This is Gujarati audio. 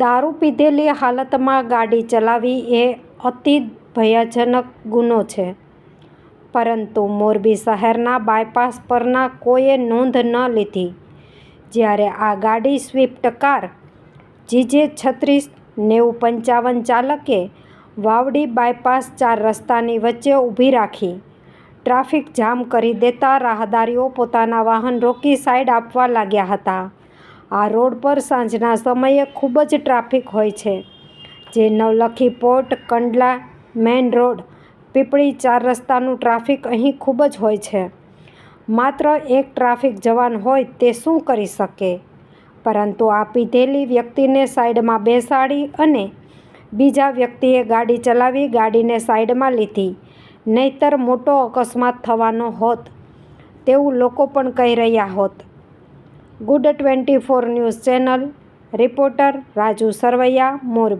દારૂ પીધેલી હાલતમાં ગાડી ચલાવવી એ અતિ ભયજનક ગુનો છે. પરંતુ મોરબી શહેરના બાયપાસ પરના કોઈએ નોંધ ન લીધી. જ્યારે આ ગાડી સ્વિફ્ટ કાર, જીજે છત્રીસ નેવું પંચાવન ચાલકે વાવડી બાયપાસ ચાર રસ્તાની વચ્ચે ઊભી રાખી, ટ્રાફિક જામ કરી દેતા રાહદારીઓ પોતાના વાહન રોકી સાઈડ આપવા લાગ્યા હતા. આ રોડ પર સાંજના સમયે ખૂબ જ ટ્રાફિક હોય છે, જે Navlakhi port, Kandla, main road, Pipli ચાર રસ્તાનું ટ્રાફિક અહીં ખૂબ જ હોય છે. માત્ર એક ટ્રાફિક જવાન હોય તે શું કરી શકે? પરંતુ આ પીધેલી વ્યક્તિને સાઈડમાં બેસાડી અને બીજા વ્યક્તિએ ગાડી ચલાવી ગાડીને સાઈડમાં લીધી. નહીંતર મોટો અકસ્માત થવાનો હોત, તેવું લોકો પણ કહી રહ્યા હોત. Good twenty four news channel reporter Raju Sarvaiya Morbi.